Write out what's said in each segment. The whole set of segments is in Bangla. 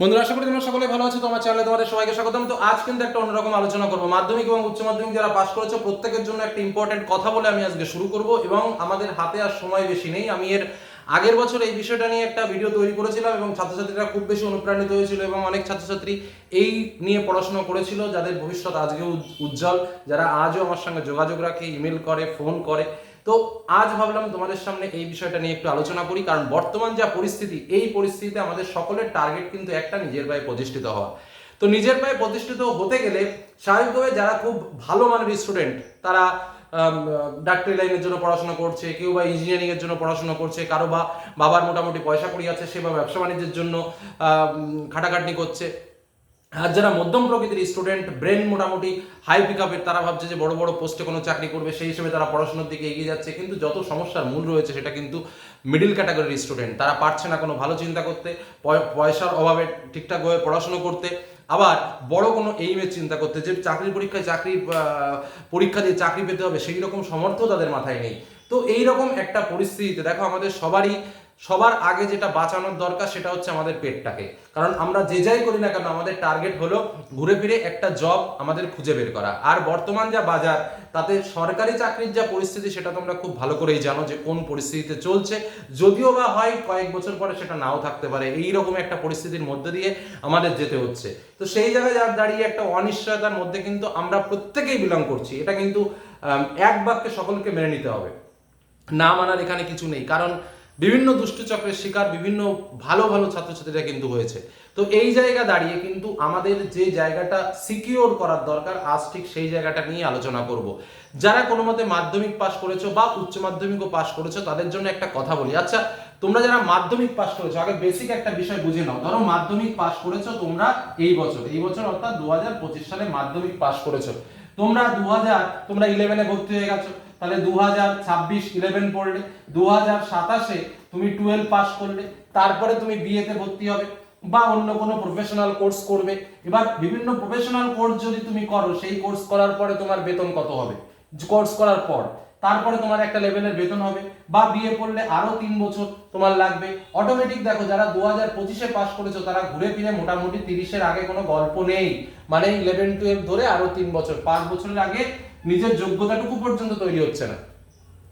বন্ধুরা, আশা করি তোমরা সকলে ভালো আছো তোমার চ্যানেলে তোমাদের সবাইকে স্বাগতম। তো আজ কিন্তু একটা অন্যরকম আলোচনা করব। মাধ্যমিক এবং উচ্চ মাধ্যমিক যারা পাশ করেছ, প্রত্যেকের জন্য একটা ইম্পর্টেন্ট কথা বলে আমি আজকে শুরু করব এবং আমাদের হাতে আর সময় বেশি নেই। আমি এর আগের বছর এই বিষয়টা নিয়ে একটা ভিডিও তৈরি করেছিলাম এবং ছাত্রছাত্রীরা খুব বেশি অনুপ্রাণিত হয়েছিল এবং অনেক ছাত্রছাত্রী এই নিয়ে পড়াশোনা করেছিল, যাদের ভবিষ্যৎ আজকেও উজ্জ্বল। যারা আজও আমার সঙ্গে যোগাযোগ রাখে ইমেল করে ফোন করে তো আজ ভাবলাম তোমাদের সামনে এই বিষয়টা নিয়ে একটু আলোচনা করি, কারণ বর্তমান যা পরিস্থিতি, এই পরিস্থিতিতে আমাদের সকলের টার্গেট কিন্তু একটা নিজের পায়ে প্রতিষ্ঠিত হওয়া। তো নিজের পায়ে প্রতিষ্ঠিত হতে গেলে স্বাভাবিকভাবে যারা খুব ভালো মানের স্টুডেন্ট তারা ডাক্তারি লাইনের জন্য পড়াশোনা করছে, কেউ বা ইঞ্জিনিয়ারিং এর জন্য পড়াশোনা করছে, কারও বা বাবার মোটামুটি পয়সা কড়ি আছে, সে বা ব্যবসা বাণিজ্যের জন্য খাটাখাটনি করছে। আর যারা মধ্যম প্রকৃতির স্টুডেন্ট ব্রেন মোটামুটি হাই পিক আপের তারা ভাবছে যে বড় বড় পোস্টে কোনো চাকরি করবে, সেই হিসেবে তারা পড়াশোনার দিকে এগিয়ে যাচ্ছে। কিন্তু যত সমস্যার মূল রয়েছে, সেটা কিন্তু মিডিল ক্যাটাগরির স্টুডেন্ট তারা পারছে না কোনো ভালো চিন্তা করতে, পয়- পয়সার অভাবে ঠিকঠাকভাবে পড়াশোনা করতে। আবার বড় কোনো এইমের চিন্তা করতে, যে চাকরির পরীক্ষায় চাকরি পরীক্ষা দিয়ে চাকরি পেতে হবে, সেই রকম সমর্থ তাদের মাথায় নেই। তো এই রকম একটা পরিস্থিতিতে, দেখো আমাদের সবারই সবার আগে যেটা বাঁচানোর দরকার সেটা হচ্ছে আমাদের পেটটাকে। কারণ আমরা যে যাই করি না কেন, আমাদের টার্গেট হলো ঘুরে ফিরে একটা জব আমাদের খুঁজে বের করা। আর বর্তমান যা বাজার, তাতে সরকারি চাকরির যা পরিস্থিতি সেটা তোমরা খুব ভালো করেই জানো যে কোন পরিস্থিতিতে চলছে। যদিও বা হয় কয়েক বছর পরে সেটা নাও থাকতে পারে এই রকম একটা পরিস্থিতির মধ্যে দিয়ে আমাদের যেতে হচ্ছে। তো সেই জায়গায় যা দাঁড়িয়ে একটা অনিশ্চয়তার মধ্যে কিন্তু আমরা প্রত্যেকেই বিলং করছি। এটা কিন্তু এক বাক্যে সকলকে মেনে নিতে হবে। না মানার এখানে কিছু নেই। কারণ বিভিন্ন দুষ্টচক্রের শিকার, বিভিন্ন ভালো ভালো ছাত্রছাত্রীরা কিন্তু হয়েছে। তো এই জায়গা দাঁড়িয়ে কিন্তু আমাদের যে জায়গাটা সিকিওর করার দরকার, আজ ঠিক সেই জায়গাটা নিয়ে আলোচনা করব। যারা কোনো মতে মাধ্যমিক পাশ করেছ বা উচ্চ মাধ্যমিকও পাশ করেছ, তাদের জন্য একটা কথা বলি। আচ্ছা তোমরা যারা মাধ্যমিক পাশ করেছ, আগে বেসিক একটা বিষয় বুঝে নাও। ধরো মাধ্যমিক পাশ করেছ তোমরা এই বছর। এই বছর অর্থাৎ দু হাজার পঁচিশ সালে মাধ্যমিক পাশ করেছ। তোমরা দু হাজার তোমরা ইলেভেনে ভর্তি হয়ে গেছো। তাহলে দু হাজার ছাব্বিশ ইলেভেন পড়লে দু হাজার সাতাশে তুমি টুয়েলভ পাস করলে, তারপরে তুমি বিয়েতে ভর্তি হবে বা অন্য কোনো প্রফেশনাল কোর্স করবে। এবার বিভিন্ন প্রফেশনাল কোর্স যদি তুমি করো, সেই কোর্স করার পরে তোমার বেতন কত হবে? কোর্স করার পর। তারপরে তোমার একটা লেভেলের বেতন হবে বা বিয়ে পড়লে আরও তিন বছর তোমার লাগবে। অটোমেটিক দেখো, যারা দু হাজার পঁচিশে পাস করেছ, তারা ঘুরে ফিরে মোটামুটি তিরিশের আগে কোনো গল্প নেই। মানে ইলেভেন টুয়েলভ ধরে আরও তিন বছর, পাঁচ বছরের আগে নিজের যোগ্যতাটুকু পর্যন্ত তৈরি হচ্ছে না।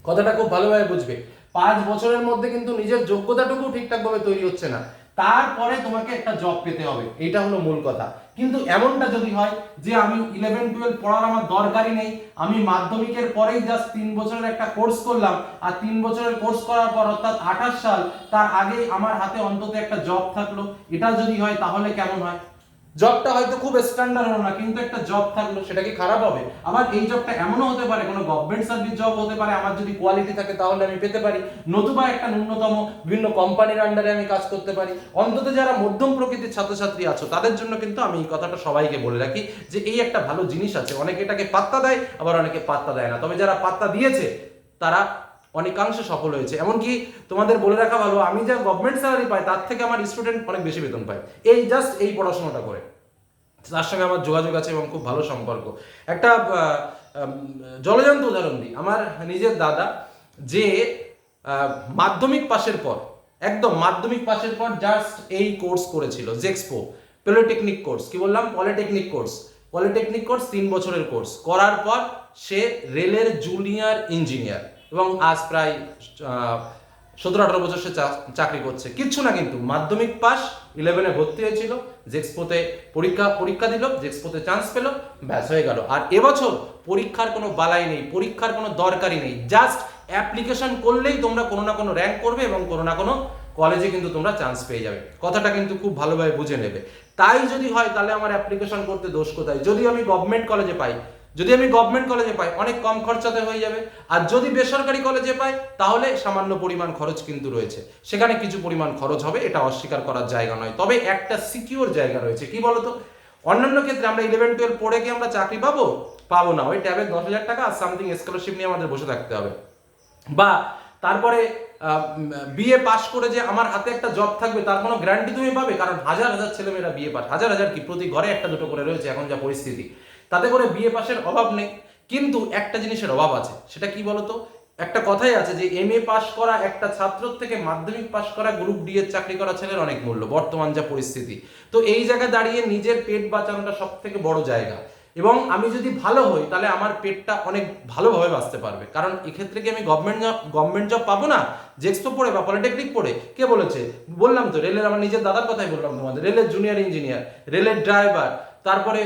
কথাটা খুব ভালোভাবে বুঝবে। পাঁচ বছরের মধ্যে কিন্তু নিজের যোগ্যতাটুকু ঠিকঠাক ভাবে তৈরি হচ্ছে না। তারপরে তোমাকে একটা জব পেতে হবে। এটা হলো মূল কথা। কিন্তু এমনটা যদি হয় যে আমি ইলেভেন টুয়েলভ পড়ার আমার দরকারই নেই, আমি মাধ্যমিকের পরেই জাস্ট তিন বছরের একটা কোর্স করলাম, আর তিন বছরের কোর্স করার পর অর্থাৎ আঠাশ সাল, তার আগেই আমার হাতে অন্তত একটা জব থাকল। এটা যদি হয় তাহলে কেমন হয়? জবটা হয়তো খুব স্ট্যান্ডার্ড হলো না, কিন্তু একটা জব থাকল, সেটা কি খারাপ হবে? আমার এই জবটা এমনও হতে পারে, কোনো গভর্নমেন্ট সার্ভিস জব হতে পারে, আমার যদি কোয়ালিটি থাকে তাহলে আমি পেতে পারি। নতুবা একটা ন্যূনতম বিভিন্ন কোম্পানির আন্ডারে আমি কাজ করতে পারি। অন্তত যারা মধ্যম প্রকৃতির ছাত্রছাত্রী আছো, তাদের জন্য কিন্তু আমি এই কথাটা সবাইকে বলে রাখি যে এই একটা ভালো জিনিস আছে। অনেকে এটাকে পাত্তা দেয়, আবার অনেকে পাত্তা দেয় না। তবে যারা পাত্তা দিয়েছে, তারা অনেকাংশে সফল হয়েছে। এমনকি তোমাদের বলে রাখা ভালো, আমি যা গভর্নমেন্ট স্যালারি পাই, তার থেকে আমার স্টুডেন্ট অনেক বেশি বেতন পায়। এই জাস্ট এই পড়াশোনাটা করে। তার সঙ্গে আমার যোগাযোগ আছে এবং খুব ভালো সম্পর্ক। একটা জলজান্ত উদাহরণ দিই। আমার নিজের দাদা, যে মাধ্যমিক পাশের পর, একদম মাধ্যমিক পাশের পর জাস্ট এই কোর্স করেছিল জেক্সপো পলিটেকনিক কোর্স কি বললাম? পলিটেকনিক কোর্স পলিটেকনিক কোর্স তিন বছরের কোর্স করার পর সে রেলের জুনিয়র ইঞ্জিনিয়ার এবং আজ প্রায় সতেরো আঠারো বছর সে চাকরি করছে। কিচ্ছু না কিন্তু, মাধ্যমিক পাস ইলেভেনে ভর্তি হয়েছিল জেক্সপোতে পরীক্ষা পরীক্ষা দিল জেক্সপোতে চান্স পেল, ব্যাস হয়ে গেল। আর এবছর পরীক্ষার কোনো বালাই নেই, পরীক্ষার কোনো দরকারই নেই। জাস্ট অ্যাপ্লিকেশন করলেই তোমরা কোনো না কোনো র্যাঙ্ক করবে এবং কোনো না কোনো কলেজে কিন্তু তোমরা চান্স পেয়ে যাবে। কথাটা কিন্তু খুব ভালোভাবে বুঝে নেবে। তাই যদি হয়, তাহলে আমার অ্যাপ্লিকেশন করতে দোষ কোথায়? যদি আমি গভর্নমেন্ট কলেজে পাই যদি আমি গভর্নমেন্ট কলেজে পাই, অনেক কম খরচাতে হয়ে যাবে। আর যদি বেসরকারি কলেজে পাই, তাহলে সামান্য পরিমাণ খরচ কিন্তু রয়েছে। সেখানে কিছু পরিমাণ খরচ হবে, এটা অস্বীকার করার জায়গা নয়। তবে একটা সিকিউর জায়গা রয়েছে। কি বলতো? অন্যান্য ক্ষেত্রে আমরা ইলেভেন টুয়েলভ পড়ে কি আমরা চাকরি পাবো? পাবো না। ওই ট্যাবে দশ হাজার টাকা আর সামথিং স্কলারশিপ নিয়ে আমাদের বসে থাকতে হবে। বা তারপরে বিএ পাস করে যে আমার হাতে একটা জব থাকবে, তার কোনো গ্যারান্টি তুমি পাবে? কারণ হাজার হাজার ছেলেমেয়েরা বিএ পাস হাজার হাজার কি? প্রতি ঘরে একটা দুটো করে রয়েছে, এখন যা পরিস্থিতি। তাতে করে বিএ পাসের অভাব নেই। কিন্তু একটা জিনিসের অভাব আছে। সেটা কি বলতো? একটা কথাই আছে যে এম এ পাশ করা একটা ছাত্র থেকে মাধ্যমিক পাশ করা গ্রুপ ডি এর চাকরি করা ছেলের অনেক মূল্য, বর্তমান যা পরিস্থিতি। তো এই জায়গায় দাঁড়িয়ে নিজের পেট বাঁচানোটা সব থেকে বড় জায়গা। এবং আমি যদি ভালো হই, তাহলে আমার পেটটা অনেক ভালোভাবে বাঁচতে পারবে। কারণ এক্ষেত্রে কি আমি গভর্নমেন্ট জব গভর্নমেন্ট জব পাবো না? জেক্সপো পড়ে বা পলিটেকনিক পড়ে। কে বলেছে? বললাম তো, রেলের, আমার নিজের দাদার কথাই বললাম তোমাদের। রেলের জুনিয়র ইঞ্জিনিয়ার রেলের ড্রাইভার তারপরে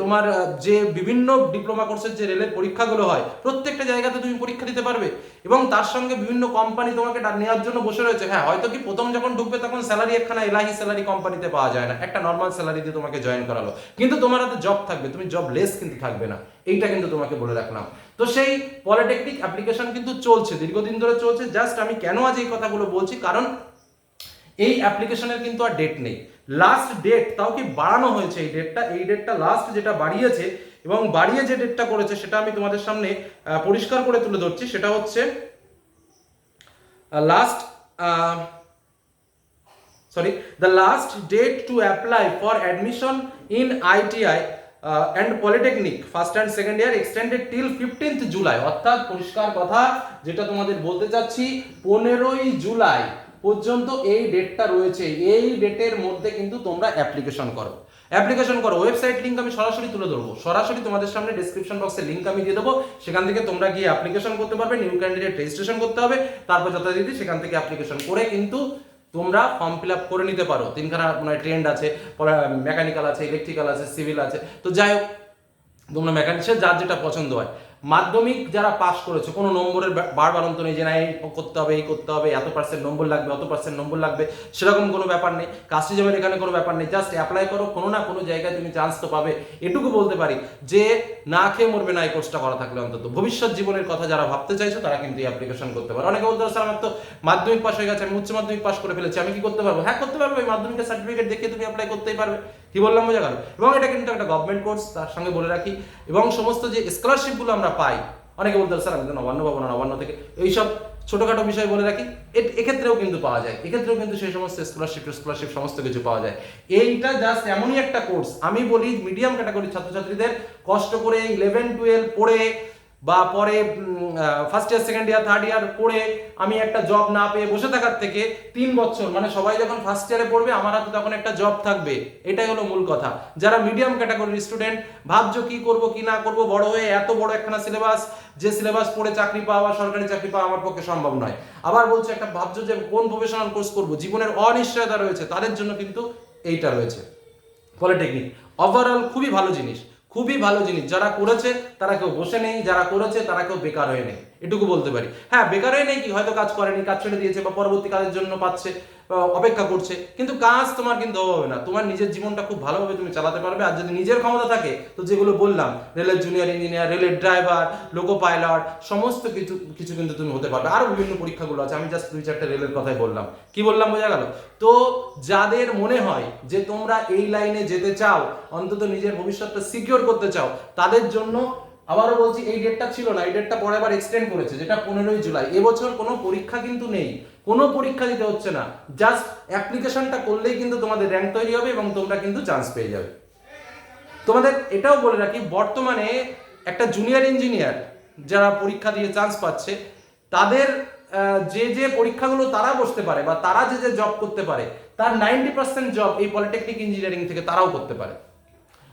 তোমার যে বিভিন্ন ডিপ্লোমা কোর্সের যে রেলের পরীক্ষাগুলো হয়, প্রত্যেকটা জায়গাতে তুমি পরীক্ষা দিতে পারবে। এবং তার সঙ্গে বিভিন্ন কোম্পানি তোমাকে নেওয়ার জন্য বসে রয়েছে। হ্যাঁ হয়তো কি প্রথম যখন ঢুকবে তখন স্যালারি একখানা এলাহি স্যালারি কোম্পানিতে পাওয়া যায় না। একটা নর্মাল স্যালারি দিয়ে তোমাকে জয়েন করালো। কিন্তু তোমার হাতে জব থাকবে, তুমি জব লেস কিন্তু থাকবে না। এইটা কিন্তু তোমাকে বলে রাখলাম। তো সেই পলিটেকনিক অ্যাপ্লিকেশন কিন্তু চলছে, দীর্ঘদিন ধরে চলছে। জাস্ট আমি কেন আজ এই কথাগুলো বলছি? কারণ এই অ্যাপ্লিকেশনের কিন্তু আর ডেট নেই। লাস্ট ডেট তাও কি বাড়ানো হয়েছে? এই ডেটটা এই ডেটটা লাস্ট যেটা বাড়িয়েছে এবং বাড়িয়ে যে ডেটটা করেছে সেটা আমি তোমাদের সামনে পরিষ্কার করে তুলে ধরছি। সেটা হচ্ছে last sorry the last date to apply for admission in ITI and polytechnic first and second year extended till 15th July অর্থাৎ পরিষ্কার কথা যেটা তোমাদের বলতে চাচ্ছি, পনেরোই জুলাই পর্যন্ত এই ডেটটা রয়েছে, এই ডেটের মধ্যে কিন্তু তোমরা অ্যাপ্লিকেশন করো। অ্যাপ্লিকেশন করো ওয়েবসাইট লিঙ্ক আমি সরাসরি তুলে ধরবো। সরাসরি তোমাদের সামনে ডিসক্রিপশন বক্সে লিঙ্ক আমি দিয়ে দেবো। সেখান থেকে তোমরা গিয়ে অ্যাপ্লিকেশন করতে পারবে নিউ ক্যান্ডিডেট রেজিস্ট্রেশন করতে হবে। তারপর যথারীতি সেখান থেকে অ্যাপ্লিকেশন করে কিন্তু তোমরা ফর্ম ফিল আপ করে নিতে পারো। তিনখানা মানে ট্রেন্ড আছে মেকানিক্যাল আছে ইলেকট্রিক্যাল আছে সিভিল আছে। তো যাই হোক, তোমরা মেকানিক সে যার যেটা পছন্দ হয়। মাধ্যমিক যারা পাস করেছে, কোনো নম্বরের বা- বার বারন্ত নেই যে না, এই করতে হবে, এই করতে হবে, এত পার্সেন্ট নম্বর লাগবে, অত পার্সেন্ট নম্বর লাগবে, সেরকম কোনো ব্যাপার নেই। কাস্টিজমের এখানে কোনো ব্যাপার নেই জাস্ট অ্যাপ্লাই করো, কোনো না কোনো জায়গায় তুমি চান্স তো পাবে। এটুকু বলতে পারি যে, না খেয়ে মরবে না এই কোর্সটা করা থাকলে অন্তত। ভবিষ্যৎ জীবনের কথা যারা ভাবতে চাইছো, তারা কিন্তু এই অ্যাপ্লিকেশন করতে পারো। অনেকে বলতে পারছে আমার তো মাধ্যমিক পাস হয়ে গেছে, আমি উচ্চ মাধ্যমিক পাস করে ফেলেছি, আমি কি করতে পারব? হ্যাঁ করতে পারব, এই মাধ্যমিকের সার্টিফিকেট দেখে তুমি অ্যাপ্লাই করতেই পারবে। কি বললাম, বোঝা গেল? এবং এটা কিন্তু একটা গভর্নমেন্ট কোর্স তার সঙ্গে বলে রাখি। এবং সমস্ত যে স্কলারশিপগুলো আমরা পাই, অনেকে বলতে স্যার, আমি তো নবান্ন পাবো না, নবান্ন থেকে। এইসব ছোটখাটো বিষয় বলে রাখি। এক্ষেত্রেও কিন্তু পাওয়া যায়। এক্ষেত্রেও কিন্তু সেই সমস্ত স্কলারশিপ স্কলারশিপ সমস্ত কিছু পাওয়া যায়। এইটা জাস্ট এমনই একটা কোর্স আমি বলি মিডিয়াম ক্যাটাগরির ছাত্রছাত্রীদের, কষ্ট করে ইলেভেন টুয়েলভ পড়ে বা পরে first year second year third year পড়ে আমি একটা জব না পেয়ে বসে থাকার থেকে তিন বছর মানে সবাই যখন ফার্স্ট ইয়ারে পড়বে, আমার হাতে তখন একটা জব থাকবে। এটাই হলো মূল কথা। যারা মিডিয়াম ক্যাটাগরির স্টুডেন্ট ভাবছ কি করব, কি না করব, বড় হয়ে এত বড় একখানা সিলেবাস যে সিলেবাস পড়ে চাকরি পাওয়া, সরকারি চাকরি পাওয়া আমার পক্ষে সম্ভব নয়। আবার বলছে একটা, ভাবছ যে কোন প্রফেশনাল কোর্স করব? জীবনের অনিশ্চয়তা রয়েছে, তাদের জন্য কিন্তু এইটা রয়েছে। পলিটেকনিক ওভারঅল খুবই ভালো জিনিস। খুবই ভালো জিনিস। যারা করেছে, তারা কেউ বসে নেই, যারা করেছে, তারা কেউ বেকার হয়ে নেই। এটুকু বলতে পারি। হ্যাঁ বেকার হয়ে নেই কি, হয়তো কাজ করেনি, কাজ ছেড়ে দিয়েছে বা পরবর্তী কাজের জন্য পাচ্ছে অপেক্ষা করছে। কিন্তু কাজ তোমার কিন্তু হবে না। তোমার নিজের জীবনটা খুব ভালোভাবে তুমি চালাতে পারবে। আর যদি নিজের ক্ষমতা থাকে, তো যেগুলো বললাম, রেলের জুনিয়র ইঞ্জিনিয়ার রেলের ড্রাইভার লোকো পাইলট সমস্ত কিছু কিছু কিন্তু তুমি হতে পারবে। আরও বিভিন্ন পরীক্ষাগুলো আছে। আমি জাস্ট দুই চারটে রেলের কথাই বললাম। কি বললাম, বোঝা গেল? তো যাদের মনে হয় যে তোমরা এই লাইনে যেতে চাও, অন্তত নিজের ভবিষ্যৎটা সিকিউর করতে চাও, তাদের জন্য আবারও বলছি, এই ডেটটা ছিল না, এই ডেটটা পরে আবার এক্সটেন্ড করেছে, যেটা পনেরোই জুলাই। এবছর কোনো পরীক্ষা কিন্তু নেই, কোনো পরীক্ষা দিতে হচ্ছে না। জাস্ট অ্যাপ্লিকেশনটা করলেই কিন্তু তোমাদের র্যাঙ্ক তৈরি হবে এবং তোমরা কিন্তু চান্স পেয়ে যাবে। তোমাদের এটাও বলে রাখি, বর্তমানে একটা জুনিয়র ইঞ্জিনিয়ার যারা পরীক্ষা দিয়ে চান্স পাচ্ছে, তাদের যে যে পরীক্ষাগুলো তারা বসতে পারে বা তারা যে যে জব করতে পারে, তার নাইনটি পার্সেন্ট জব এই পলিটেকনিক ইঞ্জিনিয়ারিং থেকে তারাও করতে পারে।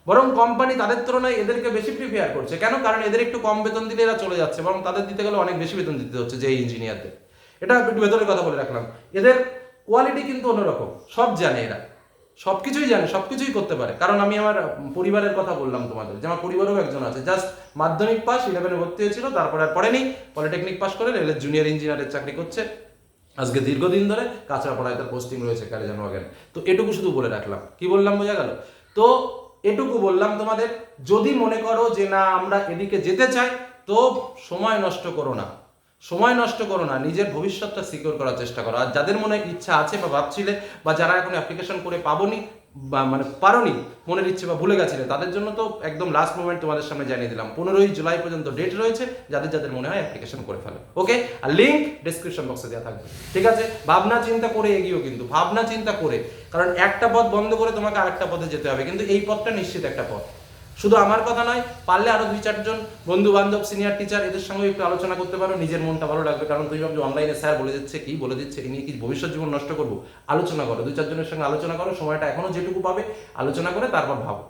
বরং কোম্পানি তাদের তুলনায় এদেরকে বেশি প্রিপেয়ার করছে। কেন? কারণ এদের একটু কম বেতন দিলে এরা চলে যাচ্ছে, বরং তাদের দিতে গেলে অনেক বেশি বেতন দিতে হচ্ছে যে ইঞ্জিনিয়ারদের এটা একটু ভেতরের কথা বলে রাখলাম। এদের কোয়ালিটি কিন্তু অন্যরকম, সব জানে এরা। সবকিছুই জানে সব কিছুই করতে পারে। কারণ আমি আমার পরিবারের কথা বললাম তোমাদের, যে আমার পরিবারেও একজন আছে। জাস্ট মাধ্যমিক পাস ইলেভেনে ভর্তি হয়েছিল, তারপরে আর পড়েনি। পলিটেকনিক পাস করে রেলের জুনিয়র ইঞ্জিনিয়ারের চাকরি করছে। আজকে দীর্ঘদিন ধরে কাঁচরাপাড়ায় তার পোস্টিং রয়েছে ক্যারেজান ওয়াগেন তো এটুকু শুধু বলে রাখলাম। কি বললাম, বোঝা গেল? তো এটুকু বললাম তোমাদের, যদি মনে করো যে না, আমরা এদিকে যেতে চাই, তো সময় নষ্ট করো না। সময় নষ্ট করো না, নিজের ভবিষ্যৎটা সিকিউর করার চেষ্টা করো। আর যাদের মনে ইচ্ছা আছে বা ভাবছিলে, বা যারা এখন অ্যাপ্লিকেশন করে পাবোনি বা মানে পারোনি, মনের ইচ্ছে বা ভুলে গেছিলে, তাদের জন্য তো একদম লাস্ট মোমেন্ট তোমাদের সামনে জানিয়ে দিলাম। পনেরোই জুলাই পর্যন্ত ডেট রয়েছে, যাদের যাদের মনে হয় অ্যাপ্লিকেশন করে ফেলো। ওকে আর লিঙ্ক ডিসক্রিপশন বক্সে দেওয়া থাকবে। ঠিক আছে? ভাবনা চিন্তা করে এগিয়েও কিন্তু, ভাবনা চিন্তা করে। কারণ একটা পথ বন্ধ করে তোমাকে আরেকটা পথে যেতে হবে, কিন্তু এই পথটা নিশ্চিত একটা পথ। শুধু আমার কথা নয়, পারলে আরও দুই চারজন বন্ধু বান্ধব সিনিয়র টিচার এদের সঙ্গে একটু আলোচনা করতে পারো, নিজের মনটা ভালো লাগবে কারণ তুই ভাবছ অনলাইনে স্যার বলে দিচ্ছে কি, বলে দিচ্ছে এই নিয়ে কি ভবিষ্যৎ জীবন নষ্ট করব? আলোচনা করো, দুই চারজনের সঙ্গে আলোচনা করো, সময়টা এখনও যেটুকু পাবে, আলোচনা করে তারপর ভাবো।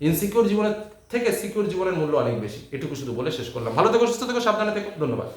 ইনসিকিউর জীবনের থেকে সিকিউর জীবনের মূল্য অনেক বেশি, এটুকু শুধু বলে শেষ করলাম। ভালো থেকো, সুস্থ থেকো, সাবধানে থেকো, ধন্যবাদ।